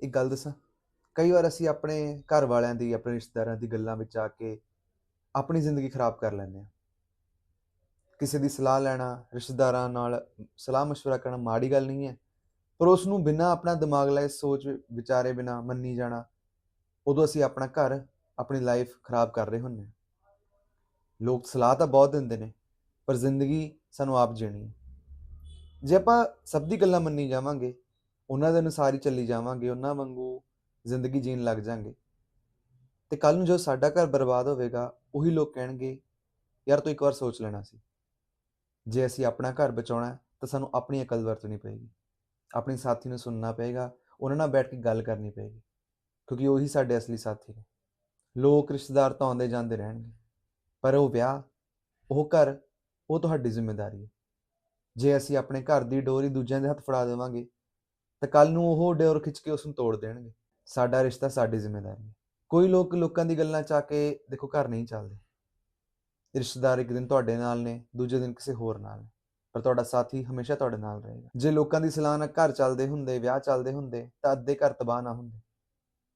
ਇੱਕ ਗੱਲ ਦੱਸਾਂ, ਕਈ ਵਾਰ ਅਸੀਂ ਆਪਣੇ ਘਰ ਵਾਲਿਆਂ ਦੀ, ਆਪਣੇ ਰਿਸ਼ਤੇਦਾਰਾਂ ਦੀ ਗੱਲਾਂ ਵਿੱਚ ਆ ਕੇ ਆਪਣੀ ਜ਼ਿੰਦਗੀ ਖਰਾਬ ਕਰ ਲੈਂਦੇ ਹਾਂ। ਕਿਸੇ ਦੀ ਸਲਾਹ ਲੈਣਾ, ਰਿਸ਼ਤੇਦਾਰਾਂ ਨਾਲ ਸਲਾਹ مشਵਰਾ ਕਰਨਾ ਮਾੜੀ ਗੱਲ ਨਹੀਂ ਹੈ, ਪਰ ਉਸ ਨੂੰ ਬਿਨਾਂ ਆਪਣਾ ਦਿਮਾਗ ਲਾਏ, ਸੋਚ ਵਿਚਾਰੇ ਬਿਨਾਂ ਮੰਨੀ ਜਾਣਾ, ਉਦੋਂ ਅਸੀਂ ਆਪਣਾ ਘਰ, ਆਪਣੀ ਲਾਈਫ ਖਰਾਬ ਕਰ ਰਹੇ ਹੁੰਨੇ ਲੋਕ ਸਲਾਹ ਤਾਂ ਬਹੁਤ ਦਿੰਦੇ ਨੇ, ਪਰ ਜ਼ਿੰਦਗੀ ਸਾਨੂੰ ਆਪ ਜੀਣੀ ਹੈ। ਜੇ ਆਪਾਂ ਸਭ ਦੀ ਗੱਲਾਂ ਮੰਨੀ ਜਾਵਾਂਗੇ ਉਹਨਾਂ ਦੇ ਅਨੁਸਾਰ ਹੀ ਚੱਲੀ ਜਾਵਾਂਗੇ, ਉਹਨਾਂ ਵਾਂਗੂ ਜ਼ਿੰਦਗੀ ਜੀਣ ਲੱਗ ਜਾਾਂਗੇ। ਤੇ ਕੱਲ ਨੂੰ ਜੋ ਸਾਡਾ ਘਰ ਬਰਬਾਦ ਹੋਵੇਗਾ, ਉਹੀ ਲੋਕ ਕਹਿਣਗੇ, ਯਾਰ ਤੂੰ ਇੱਕ ਵਾਰ ਸੋਚ ਲੈਣਾ ਸੀ। ਜੇ ਅਸੀਂ ਆਪਣਾ ਘਰ ਬਚਾਉਣਾ ਤਾਂ ਸਾਨੂੰ ਆਪਣੀ ਅਕਲ ਵਰਤਣੀ ਪਏਗੀ। ਆਪਣੇ ਸਾਥੀ ਨੂੰ ਸੁਣਨਾ ਪਏਗਾ, ਉਹਨਾਂ ਨਾਲ ਬੈਠ ਕੇ ਗੱਲ ਕਰਨੀ ਪਏਗੀ, ਕਿਉਂਕਿ ਉਹੀ ਸਾਡੇ ਅਸਲੀ ਸਾਥੀ ਨੇ। ਲੋਕ ਰਿਸ਼ਤੇਦਾਰ ਤਾਂ ਆਉਂਦੇ ਜਾਂਦੇ ਰਹਿਣਗੇ, ਪਰ ਉਹ ਵਿਆਹ, ਉਹ ਘਰ, ਉਹ ਤੁਹਾਡੀ ਜ਼ਿੰਮੇਵਾਰੀ ਹੈ। ਜੇ ਅਸੀਂ ਆਪਣੇ ਘਰ ਦੀ ਡੋਰੀ ਦੂਜਿਆਂ ਦੇ ਹੱਥ ਫੜਾ ਦੇਵਾਂਗੇ ਤਾਂ ਕੱਲ ਨੂੰ ਉਹ ਡੋਰ ਖਿੱਚ ਕੇ ਉਸ ਨੂੰ ਤੋੜ ਦੇਣਗੇ। ਸਾਡਾ ਰਿਸ਼ਤਾ ਸਾਡੀ ਜ਼ਿੰਮੇਵਾਰੀ ਹੈ। ਕੋਈ ਲੋਕ ਲੋਕਾਂ ਦੀ ਗੱਲਾਂ ਚ ਆ ਕੇ ਦੇਖੋ ਘਰ ਨਹੀਂ ਚੱਲਦੇ। ਰਿਸ਼ਤੇਦਾਰ ਇੱਕ ਦਿਨ ਤੁਹਾਡੇ ਨਾਲ ਨੇ, ਦੂਜੇ ਦਿਨ ਕਿਸੇ ਹੋਰ ਨਾਲ ਨੇ। ਪਰ ਤੁਹਾਡਾ ਸਾਥੀ ਹਮੇਸ਼ਾ ਤੁਹਾਡੇ ਨਾਲ ਰਹੇਗਾ। ਜੇ ਲੋਕਾਂ ਦੀ ਸਲਾਹ ਨਾਲ ਘਰ ਚੱਲਦੇ ਹੁੰਦੇ, ਵਿਆਹ ਚੱਲਦੇ ਹੁੰਦੇ, ਤਾਂ ਅੱਧੇ ਘਰ ਤਬਾਹ ਨਾ ਹੁੰਦੇ।